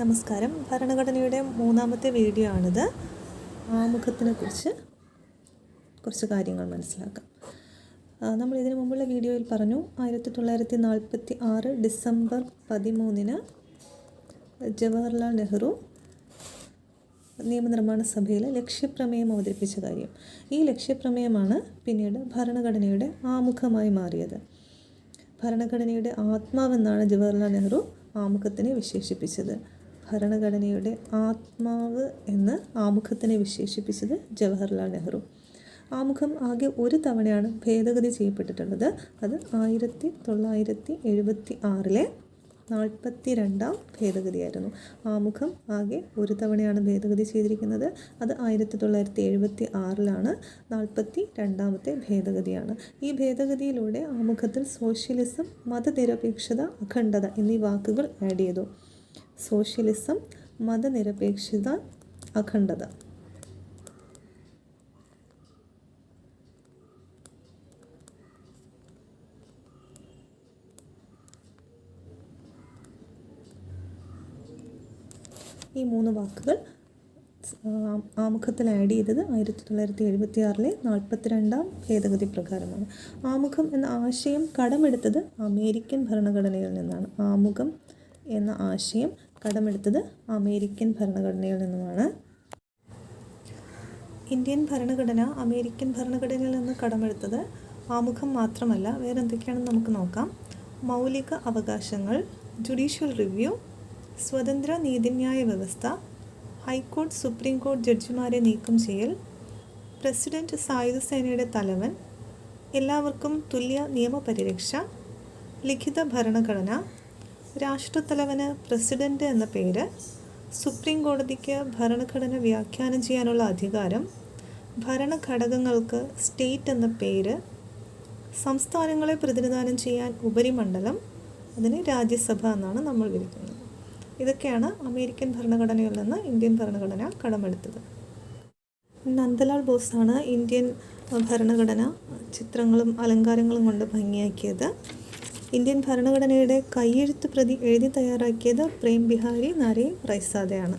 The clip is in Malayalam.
നമസ്കാരം. ഭരണഘടനയുടെ മൂന്നാമത്തെ വീഡിയോ ആണിത്. ആമുഖത്തിനെ കുറിച്ച് കുറച്ച് കാര്യങ്ങൾ മനസ്സിലാക്കാം. നമ്മൾ ഇതിനു മുമ്പുള്ള വീഡിയോയിൽ പറഞ്ഞു ആയിരത്തി തൊള്ളായിരത്തി നാൽപ്പത്തി ആറ് ഡിസംബർ പതിമൂന്നിന് ജവഹർലാൽ നെഹ്റു നിയമനിർമ്മാണ സഭയിൽ ലക്ഷ്യപ്രമേയം അവതരിപ്പിച്ച കാര്യം. ഈ ലക്ഷ്യപ്രമേയമാണ് പിന്നീട് ഭരണഘടനയുടെ ആമുഖമായി മാറിയത്. ഭരണഘടനയുടെ ആത്മാവെന്നാണ് ജവഹർലാൽ നെഹ്റു ആമുഖത്തിനെ വിശേഷിപ്പിച്ചത്. ഭരണഘടനയുടെ ആത്മാവ് എന്ന് ആമുഖത്തിനെ വിശേഷിപ്പിച്ചത് ജവഹർലാൽ നെഹ്റു. ആമുഖം ആകെ ഒരു തവണയാണ് ഭേദഗതി ചെയ്യപ്പെട്ടിട്ടുള്ളത്. അത് ആയിരത്തി തൊള്ളായിരത്തി എഴുപത്തി ആറിലെ നാൽപ്പത്തി രണ്ടാം ഭേദഗതിയായിരുന്നു. ആമുഖം ആകെ ഒരു തവണയാണ് ഭേദഗതി ചെയ്തിരിക്കുന്നത്. അത് ആയിരത്തി തൊള്ളായിരത്തി എഴുപത്തി ആറിലാണ് നാൽപ്പത്തി രണ്ടാമത്തെ ഭേദഗതിയാണ്. ഈ ഭേദഗതിയിലൂടെ ആമുഖത്തിൽ സോഷ്യലിസം മതനിരപേക്ഷത അഖണ്ഡത എന്നീ വാക്കുകൾ ആഡ് ചെയ്തു. സോഷ്യലിസം മതനിരപേക്ഷിത അഖണ്ഡത. ഈ മൂന്ന് വാക്കുകൾ ആമുഖത്തിൽ ആഡ് ചെയ്തത് ആയിരത്തി തൊള്ളായിരത്തി എഴുപത്തി ആറിലെ നാൽപ്പത്തിരണ്ടാം ഭേദഗതി പ്രകാരമാണ്. ആമുഖം എന്ന ആശയം കടമെടുത്തത് അമേരിക്കൻ ഭരണഘടനയിൽ നിന്നാണ്. ആമുഖം എന്ന ആശയം കടമെടുത്തത് അമേരിക്കൻ ഭരണഘടനയിൽ നിന്നുമാണ്. ഇന്ത്യൻ ഭരണഘടന അമേരിക്കൻ ഭരണഘടനയിൽ നിന്ന് കടമെടുത്തത് ആമുഖം മാത്രമല്ല വേറെ എന്തൊക്കെയാണെന്ന് നമുക്ക് നോക്കാം. മൗലിക അവകാശങ്ങൾ ജുഡീഷ്യൽ റിവ്യൂ സ്വതന്ത്ര നീതിന്യായ വ്യവസ്ഥ ഹൈക്കോടതി സുപ്രീം കോടതി ജഡ്ജിമാരെ നീക്കം ചെയ്യൽ പ്രസിഡന്റ് സായുധ സേനയുടെ തലവൻ എല്ലാവർക്കും തുല്യ നിയമപരിരക്ഷ ലിഖിത ഭരണഘടന രാഷ്ട്രത്തലവന് പ്രസിഡന്റ് എന്ന പേര് സുപ്രീം കോടതിക്ക് ഭരണഘടന വ്യാഖ്യാനം ചെയ്യാനുള്ള അധികാരം ഭരണഘടകങ്ങൾക്ക് സ്റ്റേറ്റ് എന്ന പേര് സംസ്ഥാനങ്ങളെ പ്രതിനിധാനം ചെയ്യാൻ ഉപരിമണ്ഡലം അതിനെ രാജ്യസഭ എന്നാണ് നമ്മൾ വിളിക്കുന്നത്. ഇതൊക്കെയാണ് അമേരിക്കൻ ഭരണഘടനയിൽ നിന്ന് ഇന്ത്യൻ ഭരണഘടന കടമെടുത്തത്. നന്ദലാൽ ബോസാണ് ഇന്ത്യൻ ഭരണഘടന ചിത്രങ്ങളും അലങ്കാരങ്ങളും കൊണ്ട് ഭംഗിയാക്കിയത്. ഇന്ത്യൻ ഭരണഘടനയുടെ കൈയെഴുത്ത് പ്രതി എഴുതി തയ്യാറാക്കിയത് പ്രേം ബിഹാരി നരേ റൈസാദയാണ്.